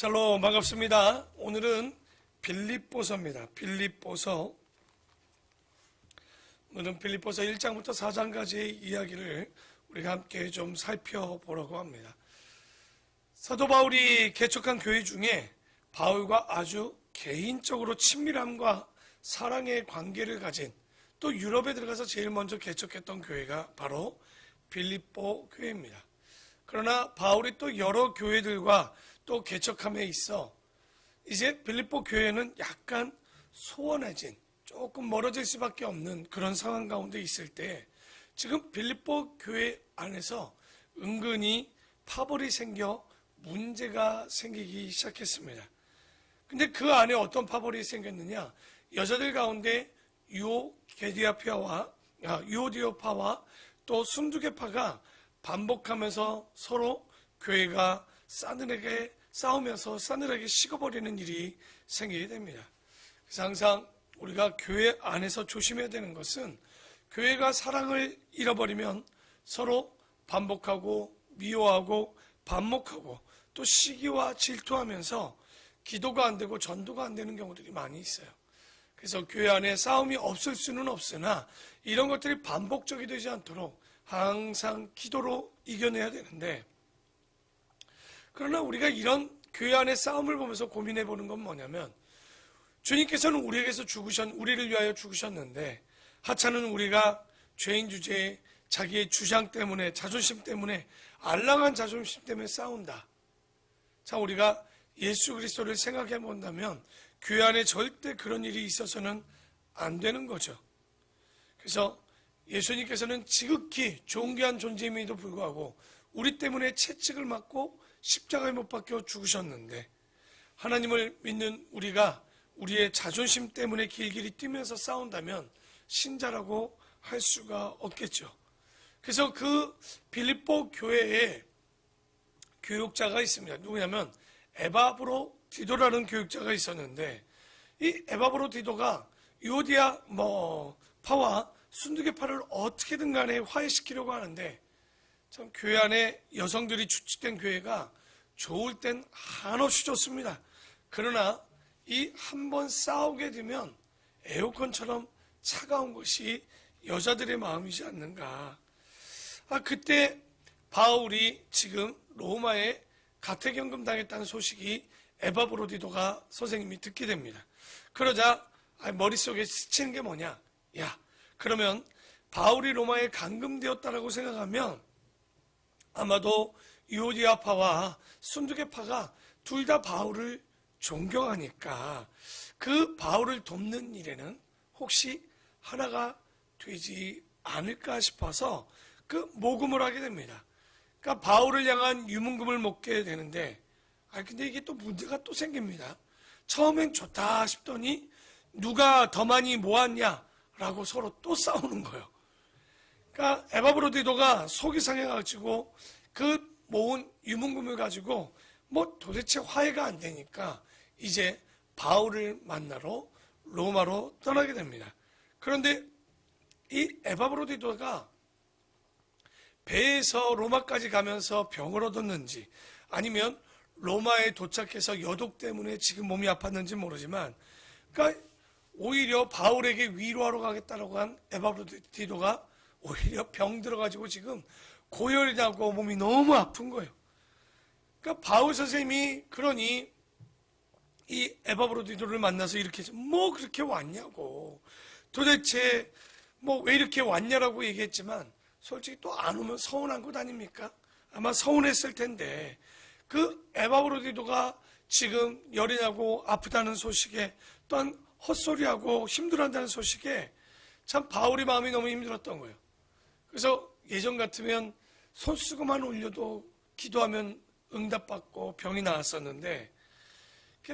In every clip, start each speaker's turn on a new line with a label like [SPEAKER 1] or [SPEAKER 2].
[SPEAKER 1] 샬롬 반갑습니다. 오늘은 빌립보서입니다. 빌립보서 오늘은 빌립보서 1장부터 4장까지의 이야기를 우리가 함께 좀 살펴보려고 합니다. 사도 바울이 개척한 교회 중에 바울과 아주 개인적으로 친밀함과 사랑의 관계를 가진 또 유럽에 들어가서 제일 먼저 개척했던 교회가 바로 빌립보 교회입니다. 그러나 바울이 또 여러 교회들과 또 개척함에 있어 이제 빌립보 교회는 약간 소원해진 조금 멀어질 수밖에 없는 그런 상황 가운데 있을 때 지금 빌립보 교회 안에서 은근히 파벌이 생겨 문제가 생기기 시작했습니다. 근데 그 안에 어떤 파벌이 생겼느냐? 여자들 가운데 유오 게디아피아와 아, 유오디오파와 또 순두개파가 반복하면서 서로 교회가 싸늘하게 싸우면서 싸늘하게 식어버리는 일이 생기게 됩니다. 그래서 항상 우리가 교회 안에서 조심해야 되는 것은 교회가 사랑을 잃어버리면 서로 반복하고 미워하고 반목하고 또 시기와 질투하면서 기도가 안 되고 전도가 안 되는 경우들이 많이 있어요. 그래서 교회 안에 싸움이 없을 수는 없으나 이런 것들이 반복적이 되지 않도록 항상 기도로 이겨내야 되는데 그러나 우리가 이런 교회 안의 싸움을 보면서 고민해 보는 건 뭐냐면 주님께서는 우리에게서 죽으셨 우리를 위하여 죽으셨는데 하찮은 우리가 죄인 주제에 자기의 주장 때문에 자존심 때문에 알랑한 자존심 때문에 싸운다. 자 우리가 예수 그리스도를 생각해 본다면 교회 안에 절대 그런 일이 있어서는 안 되는 거죠. 그래서 예수님께서는 지극히 존귀한 존재임에도 불구하고 우리 때문에 채찍을 맞고 십자가에 못 박혀 죽으셨는데 하나님을 믿는 우리가 우리의 자존심 때문에 길길이 뛰면서 싸운다면 신자라고 할 수가 없겠죠. 그래서 그 빌립보 교회에 교육자가 있습니다. 누구냐면 에바브로 디도라는 교육자가 있었는데 이 에바브로 디도가 유오디아 뭐 파와 순두개파를 어떻게든 간에 화해시키려고 하는데 참 교회 안에 여성들이 주축된 교회가 좋을 땐 한없이 좋습니다. 그러나 이 한 번 싸우게 되면 에어컨처럼 차가운 것이 여자들의 마음이지 않는가. 아, 그때 바울이 지금 로마에 가택연금 당했다는 소식이 에바브로디도가 선생님이 듣게 됩니다. 그러자 아, 머릿속에 스치는 게 뭐냐? 야, 그러면 바울이 로마에 감금되었다라고 생각하면 아마도 유오디아파와 순두개파가 둘 다 바울을 존경하니까 그 바울을 돕는 일에는 혹시 하나가 되지 않을까 싶어서 그 모금을 하게 됩니다. 그러니까 바울을 향한 유문금을 먹게 되는데, 아 근데 이게 또 문제가 또 생깁니다. 처음엔 좋다 싶더니 누가 더 많이 모았냐라고 서로 또 싸우는 거예요. 그러니까 에바브로디도가 속이 상해가지고 그 모은 유문금을 가지고 뭐 도대체 화해가 안 되니까 이제 바울을 만나러 로마로 떠나게 됩니다. 그런데 이 에바브로디도가 배에서 로마까지 가면서 병을 얻었는지 아니면 로마에 도착해서 여독 때문에 지금 몸이 아팠는지 모르지만 그러니까 오히려 바울에게 위로하러 가겠다라고 한 에바브로디도가 오히려 병 들어가지고 지금 고열이 나고 몸이 너무 아픈 거예요. 그러니까 바울 선생님이 그러니 이 에바브로디도를 만나서 이렇게 뭐 그렇게 왔냐고 도대체 뭐 왜 이렇게 왔냐라고 얘기했지만 솔직히 또 안 오면 서운한 것 아닙니까? 아마 서운했을 텐데 그 에바브로디도가 지금 열이 나고 아프다는 소식에 또한 헛소리하고 힘들어한다는 소식에 참 바울이 마음이 너무 힘들었던 거예요. 그래서 예전 같으면 손수건만 올려도 기도하면 응답받고 병이 나았었는데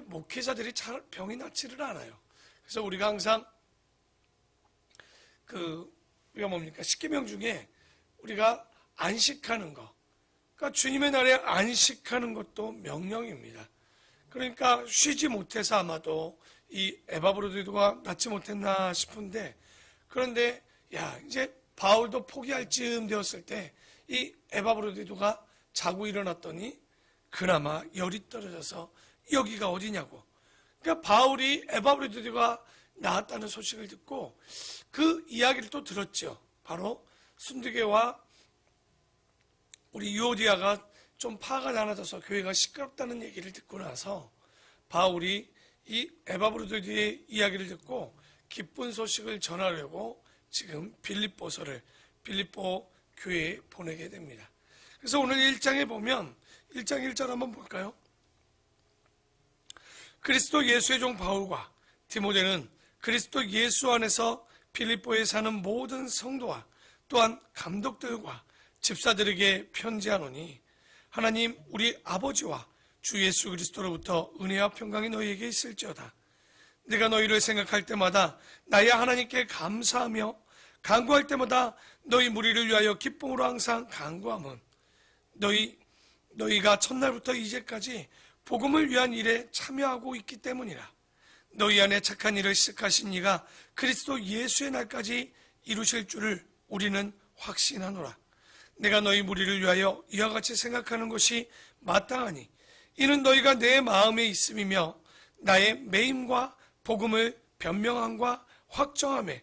[SPEAKER 1] 목회자들이 잘 병이 낫지를 않아요. 그래서 우리가 항상 그 우리가 뭡니까 십계명 중에 우리가 안식하는 거, 그러니까 주님의 날에 안식하는 것도 명령입니다. 그러니까 쉬지 못해서 아마도 이 에바브로디도가 낫지 못했나 싶은데 그런데 야 이제 바울도 포기할 즈음 되었을 때 이 에바브로디도가 자고 일어났더니 그나마 열이 떨어져서 여기가 어디냐고. 그러니까 바울이 에바브리드가 나왔다는 소식을 듣고 그 이야기를 또 들었죠. 바로 순두개와 우리 유오디아가 좀 파가 나눠져서 교회가 시끄럽다는 얘기를 듣고 나서 바울이 이 에바브로드의 이야기를 듣고 기쁜 소식을 전하려고 지금 빌립보서를 빌립보 교회에 보내게 됩니다. 그래서 오늘 1장에 보면 1장 1절 한번 볼까요? 그리스도 예수의 종 바울과 디모데는 그리스도 예수 안에서 빌립보에 사는 모든 성도와 또한 감독들과 집사들에게 편지하노니 하나님 우리 아버지와 주 예수 그리스도로부터 은혜와 평강이 너희에게 있을지어다. 내가 너희를 생각할 때마다 나의 하나님께 감사하며 간구할 때마다 너희 무리를 위하여 기쁨으로 항상 간구함은 너희 너희가 첫날부터 이제까지 복음을 위한 일에 참여하고 있기 때문이라. 너희 안에 착한 일을 시작하신 이가 그리스도 예수의 날까지 이루실 줄을 우리는 확신하노라. 내가 너희 무리를 위하여 이와 같이 생각하는 것이 마땅하니 이는 너희가 내 마음에 있음이며 나의 매임과 복음을 변명함과 확정함에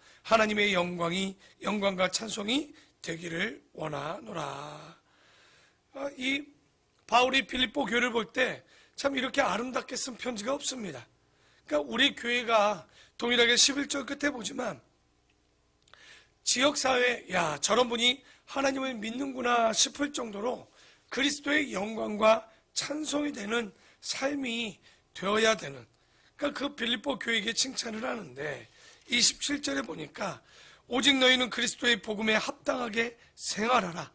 [SPEAKER 1] 하나님의 영광이 영광과 찬송이 되기를 원하노라. 아, 이 바울이 빌립보 교회를 볼 때 참 이렇게 아름답게 쓴 편지가 없습니다. 그러니까 우리 교회가 동일하게 11절 끝에 보지만 지역사회, 야, 저런 분이 하나님을 믿는구나 싶을 정도로 그리스도의 영광과 찬송이 되는 삶이 되어야 되는, 그러니까 그 빌립보 교회에게 칭찬을 하는데 27절에 보니까 오직 너희는 그리스도의 복음에 합당하게 생활하라.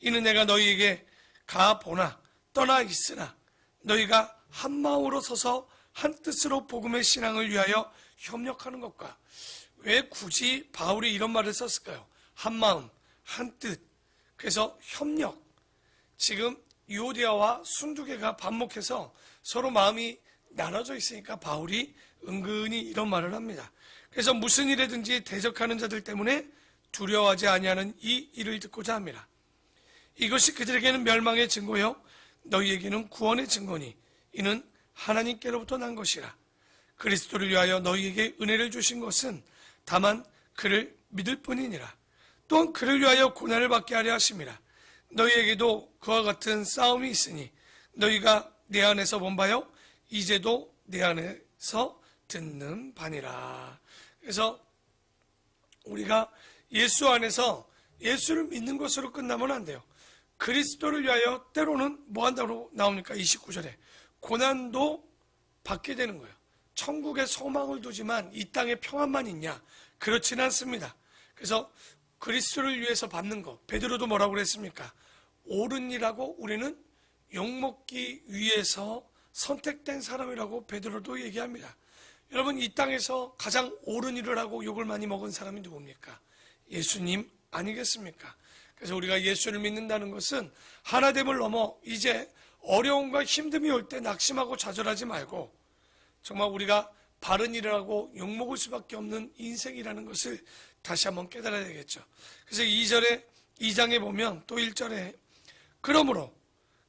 [SPEAKER 1] 이는 내가 너희에게 가 보나 떠나 있으나 너희가 한 마음으로 서서 한 뜻으로 복음의 신앙을 위하여 협력하는 것과 왜 굳이 바울이 이런 말을 썼을까요? 한 마음, 한 뜻. 그래서 협력. 지금 유오디아와 순두개가 반목해서 서로 마음이 나눠져 있으니까 바울이 은근히 이런 말을 합니다. 그래서 무슨 일에든지 대적하는 자들 때문에 두려워하지 아니하는 이 일을 듣고자 합니다. 이것이 그들에게는 멸망의 증거요 너희에게는 구원의 증거니 이는 하나님께로부터 난 것이라. 그리스도를 위하여 너희에게 은혜를 주신 것은 다만 그를 믿을 뿐이니라. 또한 그를 위하여 고난을 받게 하려 하심이라. 너희에게도 그와 같은 싸움이 있으니 너희가 내 안에서 본 바요 이제도 내 안에서 듣는 바니라. 그래서 우리가 예수 안에서 예수를 믿는 것으로 끝나면 안 돼요. 그리스도를 위하여 때로는 뭐 한다고 나오니까 29절에 고난도 받게 되는 거예요. 천국에 소망을 두지만 이 땅에 평안만 있냐? 그렇지는 않습니다. 그래서 그리스도를 위해서 받는 것, 베드로도 뭐라고 그랬습니까? 옳은 일하고 우리는 욕먹기 위해서 선택된 사람이라고 베드로도 얘기합니다. 여러분 이 땅에서 가장 옳은 일을 하고 욕을 많이 먹은 사람이 누굽니까? 예수님 아니겠습니까? 그래서 우리가 예수를 믿는다는 것은 하나됨을 넘어 이제 어려움과 힘듦이 올 때 낙심하고 좌절하지 말고 정말 우리가 바른 일을 하고 욕먹을 수밖에 없는 인생이라는 것을 다시 한번 깨달아야 되겠죠. 그래서 2절에 2장에 보면 또 1절에 그러므로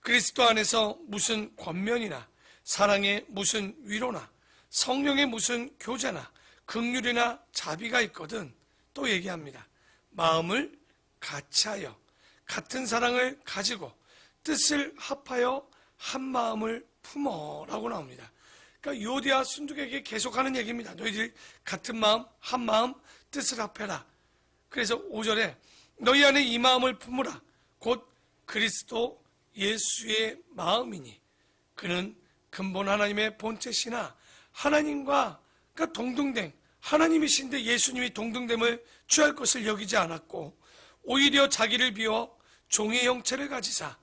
[SPEAKER 1] 그리스도 안에서 무슨 권면이나 사랑의 무슨 위로나 성령의 무슨 교제나 극률이나 자비가 있거든 또 얘기합니다. 마음을 같이하여 같은 사랑을 가지고 뜻을 합하여 한 마음을 품어라고 나옵니다. 그러니까 요디아 순두에게 계속하는 얘기입니다. 너희들 같은 마음, 한 마음, 뜻을 합해라. 그래서 5절에 너희 안에 이 마음을 품으라. 곧 그리스도 예수의 마음이니 그는 근본 하나님의 본체시나 하나님과 그러니까 동등됨 하나님이신데 예수님이 동등됨을 취할 것을 여기지 않았고 오히려 자기를 비워 종의 형체를 가지사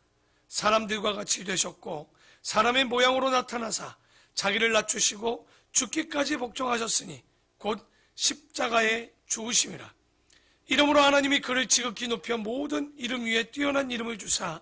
[SPEAKER 1] 사람들과 같이 되셨고 사람의 모양으로 나타나사 자기를 낮추시고 죽기까지 복종하셨으니 곧 십자가에 죽으심이라. 이름으로 하나님이 그를 지극히 높여 모든 이름 위에 뛰어난 이름을 주사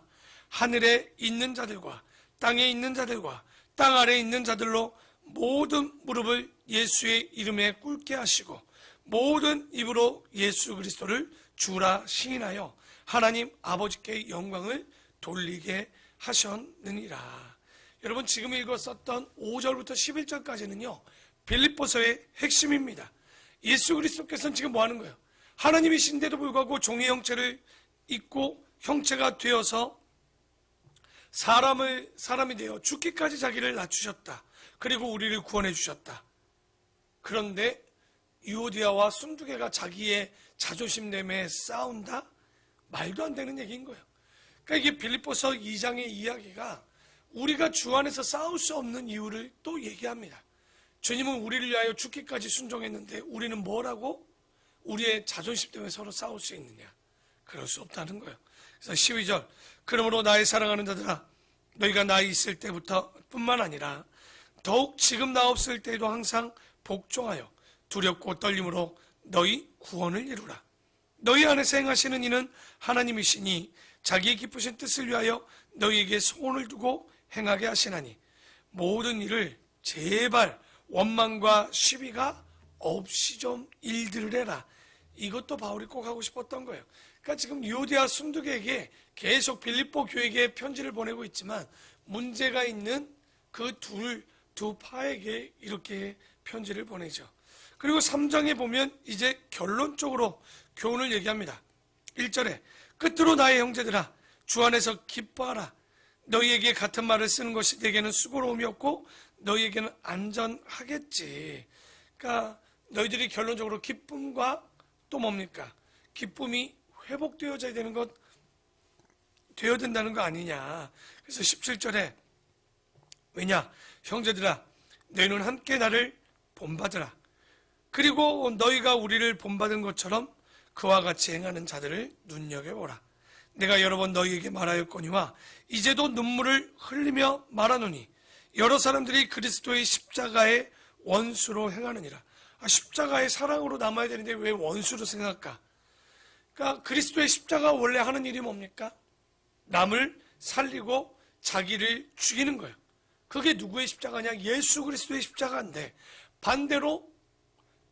[SPEAKER 1] 하늘에 있는 자들과 땅에 있는 자들과 땅 아래에 있는 자들로 모든 무릎을 예수의 이름에 꿇게 하시고 모든 입으로 예수 그리스도를 주라 시인하여 하나님 아버지께 영광을 돌리게 하셨느니라. 여러분 지금 읽었었던 5절부터 11절까지는요. 빌립보서의 핵심입니다. 예수 그리스도께서는 지금 뭐 하는 거예요? 하나님이신데도 불구하고 종의 형체를 입고 형체가 되어서 사람을 사람이 되어 죽기까지 자기를 낮추셨다. 그리고 우리를 구원해 주셨다. 그런데 유오디아와 순두개가 자기의 자존심 때문에 싸운다? 말도 안 되는 얘기인 거예요. 그러니까 이게 빌립보서 2장의 이야기가 우리가 주 안에서 싸울 수 없는 이유를 또 얘기합니다. 주님은 우리를 위하여 죽기까지 순종했는데 우리는 뭐라고? 우리의 자존심 때문에 서로 싸울 수 있느냐? 그럴 수 없다는 거예요. 그래서 12절 그러므로 나의 사랑하는 자들아 너희가 나 있을 때부터 뿐만 아니라 더욱 지금 나 없을 때에도 항상 복종하여 두렵고 떨림으로 너희 구원을 이루라. 너희 안에서 행하시는 이는 하나님이시니 자기의 기쁘신 뜻을 위하여 너희에게 소원을 두고 행하게 하시나니 모든 일을 제발 원망과 시비가 없이 좀 일들을 해라. 이것도 바울이 꼭 하고 싶었던 거예요. 그러니까 지금 유오디아 순두개에게 계속 빌립보 교회에 편지를 보내고 있지만 문제가 있는 그 둘, 두 파에게 이렇게 편지를 보내죠. 그리고 3장에 보면 이제 결론적으로 교훈을 얘기합니다. 1절에 끝으로 나의 형제들아 주 안에서 기뻐하라. 너희에게 같은 말을 쓰는 것이 내게는 수고로움이 없고 너희에게는 안전하겠지. 그러니까 너희들이 결론적으로 기쁨과 또 뭡니까? 기쁨이 회복되어져야 되는 것, 되어야 된다는 거 아니냐. 그래서 17절에 왜냐? 형제들아, 너희는 함께 나를 본받으라. 그리고 너희가 우리를 본받은 것처럼 그와 같이 행하는 자들을 눈여겨보라. 내가 여러 번 너희에게 말하였거니와 이제도 눈물을 흘리며 말하노니 여러 사람들이 그리스도의 십자가의 원수로 행하느니라. 아, 십자가의 사랑으로 남아야 되는데 왜 원수로 생각할까? 그러니까 그리스도의 십자가 원래 하는 일이 뭡니까? 남을 살리고 자기를 죽이는 거예요. 그게 누구의 십자가냐? 예수 그리스도의 십자가인데 반대로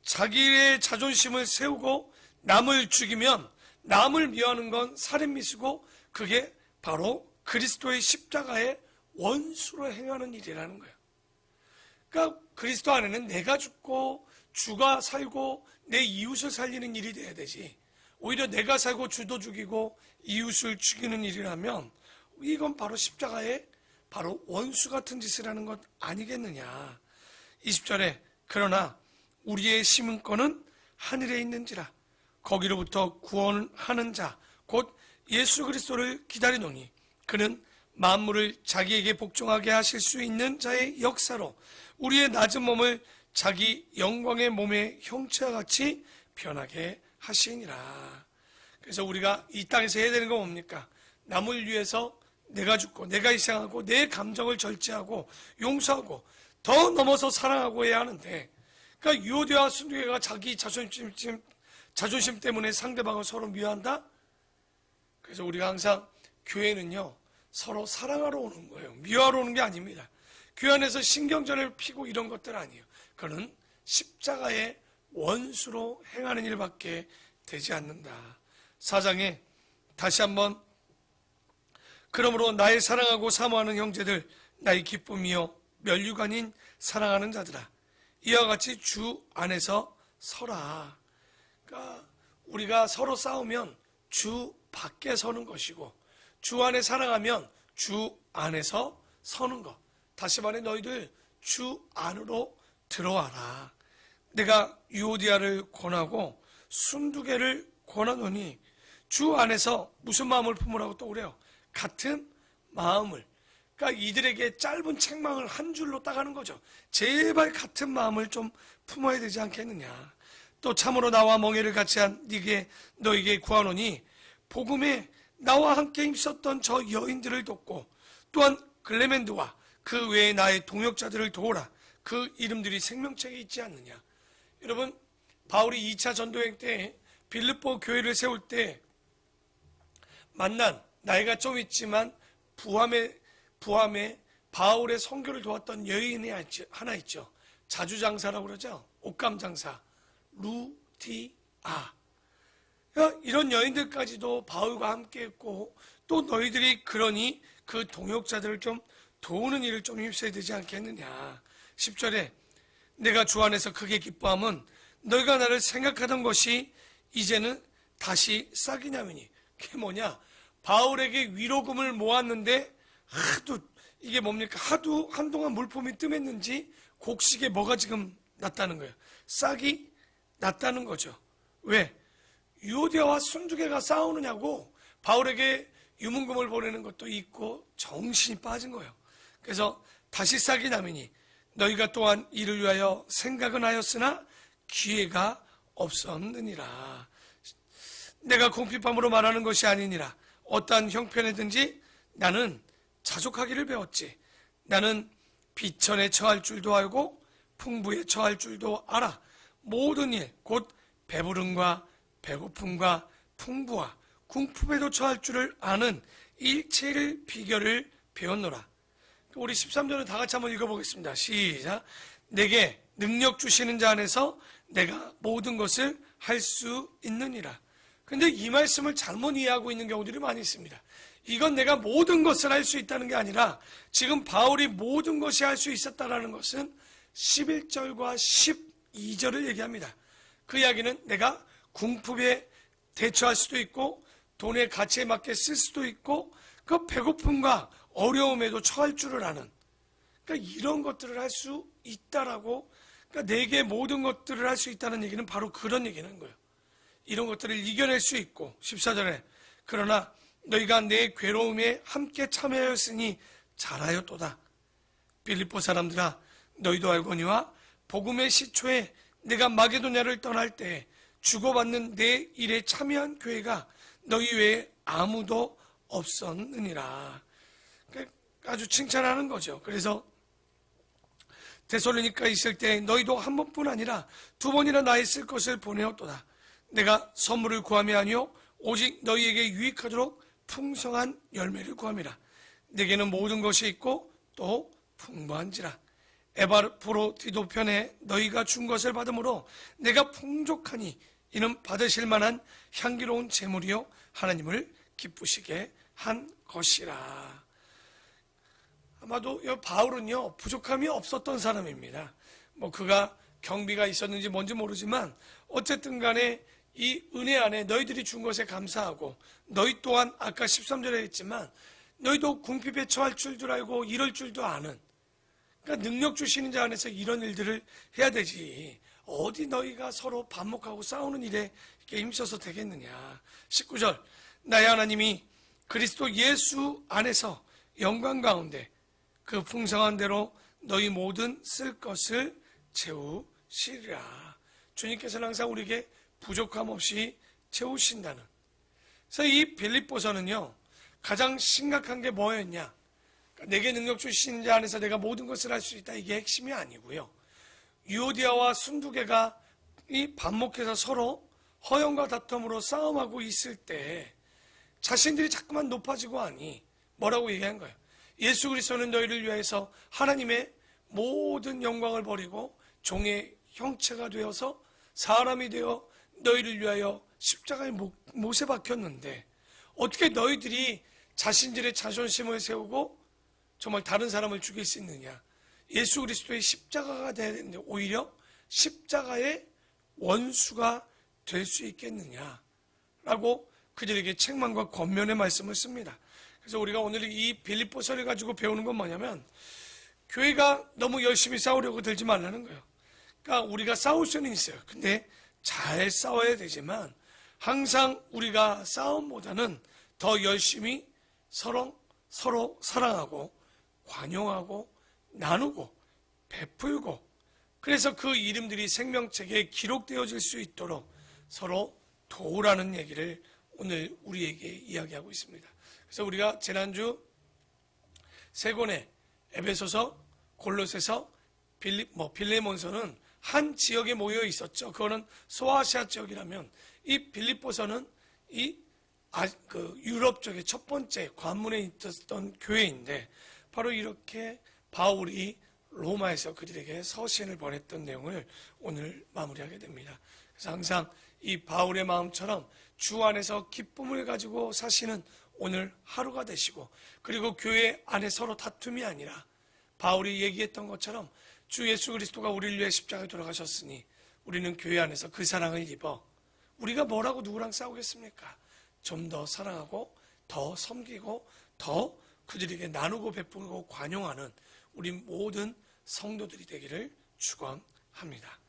[SPEAKER 1] 자기의 자존심을 세우고 남을 죽이면 남을 미워하는 건 살인미수고 그게 바로 그리스도의 십자가의 원수로 행하는 일이라는 거예요. 그러니까 그리스도 안에는 내가 죽고 주가 살고 내 이웃을 살리는 일이 돼야 되지. 오히려 내가 살고 주도 죽이고 이웃을 죽이는 일이라면 이건 바로 십자가의 바로 원수 같은 짓을 하는 것 아니겠느냐. 20절에 그러나 우리의 심은권은 하늘에 있는지라 거기로부터 구원하는 자 곧 예수 그리스도를 기다리노니 그는 만물을 자기에게 복종하게 하실 수 있는 자의 역사로 우리의 낮은 몸을 자기 영광의 몸의 형체와 같이 변하게 하시니라. 그래서 우리가 이 땅에서 해야 되는 건 뭡니까? 남을 위해서 내가 죽고 내가 희생하고 내 감정을 절제하고 용서하고 더 넘어서 사랑하고 해야 하는데 그러니까 유오디와 순두개가 자기 자존심, 자존심 때문에 상대방을 서로 미워한다? 그래서 우리가 항상 교회는요 서로 사랑하러 오는 거예요. 미워하러 오는 게 아닙니다. 교회 안에서 신경전을 피고 이런 것들 아니에요. 그는 십자가의 원수로 행하는 일밖에 되지 않는다. 사장에 다시 한번 그러므로 나의 사랑하고 사모하는 형제들 나의 기쁨이요 멸류관인 사랑하는 자들아 이와 같이 주 안에서 서라. 그러니까 우리가 서로 싸우면 주 밖에 서는 것이고 주 안에 사랑하면 주 안에서 서는 것. 다시 말해 너희들 주 안으로 들어와라. 내가 유오디아를 권하고 순두개를 권하노니 주 안에서 무슨 마음을 품으라고 또 그래요? 같은 마음을. 그러니까 이들에게 짧은 책망을 한 줄로 따가는 거죠. 제발 같은 마음을 좀 품어야 되지 않겠느냐. 또 참으로 나와 멍해를 같이 한 네게 너에게 구하노니 복음에 나와 함께 힘썼던 저 여인들을 돕고 또한 글레멘드와 그 외에 나의 동역자들을 도우라. 그 이름들이 생명책에 있지 않느냐. 여러분, 바울이 2차 전도행 때 빌립보 교회를 세울 때 만난 나이가 좀 있지만 부함에 부함에 바울의 선교를 도왔던 여인이 하나 있죠. 자주 장사라고 그러죠. 옷감 장사 루티아. 이런 여인들까지도 바울과 함께 했고 또 너희들이 그러니 그 동역자들을 좀 도우는 일을 좀 힘써야 되지 않겠느냐. 10절에 내가 주 안에서 크게 기뻐함은 너희가 나를 생각하던 것이 이제는 다시 싹이냐면이 그게 뭐냐 바울에게 위로금을 모았는데 하도 이게 뭡니까? 하도 한동안 물품이 뜸했는지 곡식에 뭐가 지금 났다는 거예요. 싹이 났다는 거죠. 왜? 유오디아와 순두개가 싸우느냐고 바울에게 유문금을 보내는 것도 있고 정신이 빠진 거예요. 그래서 다시 싹이 나면이 너희가 또한 이를 위하여 생각은 하였으나 기회가 없었느니라. 내가 공핍함으로 말하는 것이 아니니라. 어떠한 형편에든지 나는 자족하기를 배웠지. 나는 비천에 처할 줄도 알고 풍부에 처할 줄도 알아. 모든 일, 곧 배부름과 배고픔과 풍부와 궁핍에도 처할 줄을 아는 일체를 비결을 배웠노라. 우리 13절은 다 같이 한번 읽어보겠습니다. 시작. 내게 능력 주시는 자 안에서 내가 모든 것을 할 수 있느니라. 근데 이 말씀을 잘못 이해하고 있는 경우들이 많이 있습니다. 이건 내가 모든 것을 할 수 있다는 게 아니라 지금 바울이 모든 것이 할 수 있었다라는 것은 11절과 12절을 얘기합니다. 그 이야기는 내가 궁핍에 대처할 수도 있고 돈의 가치에 맞게 쓸 수도 있고 그 배고픔과 어려움에도 처할 줄을 아는 그러니까 이런 것들을 할 수 있다라고 그러니까 내게 모든 것들을 할 수 있다는 얘기는 바로 그런 얘기는 거예요. 이런 것들을 이겨낼 수 있고 14절에 그러나 너희가 내 괴로움에 함께 참여하였으니 잘하였도다. 빌립보 사람들아 너희도 알거니와 복음의 시초에 내가 마게도냐를 떠날 때 주고받는 내 일에 참여한 교회가 너희 외에 아무도 없었느니라. 그러니까 아주 칭찬하는 거죠. 그래서 데솔로니까 있을 때 너희도 한 번뿐 아니라 두 번이나 나의 쓸 것을 보내었도다. 내가 선물을 구함이 아니요 오직 너희에게 유익하도록 풍성한 열매를 구함이라. 내게는 모든 것이 있고 또 풍부한지라. 에바프로디도 편에 너희가 준 것을 받음으로 내가 풍족하니 이는 받으실 만한 향기로운 재물이요 하나님을 기쁘시게 한 것이라. 아마도 바울은요 부족함이 없었던 사람입니다. 뭐 그가 경비가 있었는지 뭔지 모르지만 어쨌든 간에 이 은혜 안에 너희들이 준 것에 감사하고 너희 또한 아까 13절에 했지만 너희도 궁핍에 처할 줄도 알고 이럴 줄도 아는 그러니까 능력 주시는 자 안에서 이런 일들을 해야 되지 어디 너희가 서로 반목하고 싸우는 일에 힘써서 되겠느냐 19절 나의 하나님이 그리스도 예수 안에서 영광 가운데 그 풍성한 대로 너희 모든 쓸 것을 채우시리라. 주님께서는 항상 우리에게 부족함 없이 채우신다는. 그래서 이 빌립보서는요, 가장 심각한 게 뭐였냐? 그러니까 내게 능력 주시는 자 안에서 내가 모든 것을 할 수 있다. 이게 핵심이 아니고요. 유오디아와 순두개가 이 반목해서 서로 허영과 다툼으로 싸움하고 있을 때 자신들이 자꾸만 높아지고 하니 뭐라고 얘기한 거예요? 예수 그리스도는 너희를 위해서 하나님의 모든 영광을 버리고 종의 형체가 되어서 사람이 되어 너희를 위하여 십자가에 못에 박혔는데 어떻게 너희들이 자신들의 자존심을 세우고 정말 다른 사람을 죽일 수 있느냐? 예수 그리스도의 십자가가 되야 되는데 오히려 십자가의 원수가 될 수 있겠느냐? 라고 그들에게 책망과 권면의 말씀을 씁니다. 그래서 우리가 오늘 이 빌립보서를 가지고 배우는 건 뭐냐면 교회가 너무 열심히 싸우려고 들지 말라는 거예요. 그러니까 우리가 싸울 수는 있어요. 근데 잘 싸워야 되지만 항상 우리가 싸움보다는 더 열심히 서로 서로 사랑하고 관용하고 나누고 베풀고 그래서 그 이름들이 생명책에 기록되어질 수 있도록 서로 도우라는 얘기를 오늘 우리에게 이야기하고 있습니다. 그래서 우리가 지난주 세 권의 에베소서, 골로새서, 빌리, 뭐 빌레몬서는 한 지역에 모여 있었죠. 그거는 소아시아 지역이라면 이 빌립보서는 이 아, 그 유럽 쪽의 첫 번째 관문에 있었던 교회인데 바로 이렇게 바울이 로마에서 그들에게 서신을 보냈던 내용을 오늘 마무리하게 됩니다. 그래서 항상 이 바울의 마음처럼 주 안에서 기쁨을 가지고 사시는 오늘 하루가 되시고 그리고 교회 안에 서로 다툼이 아니라 바울이 얘기했던 것처럼 주 예수 그리스도가 우리를 위해 십자가에 돌아가셨으니 우리는 교회 안에서 그 사랑을 입어 우리가 뭐라고 누구랑 싸우겠습니까? 좀 더 사랑하고 더 섬기고 더 그들에게 나누고 베푸고 관용하는 우리 모든 성도들이 되기를 축원합니다.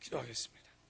[SPEAKER 1] 기도하겠습니다.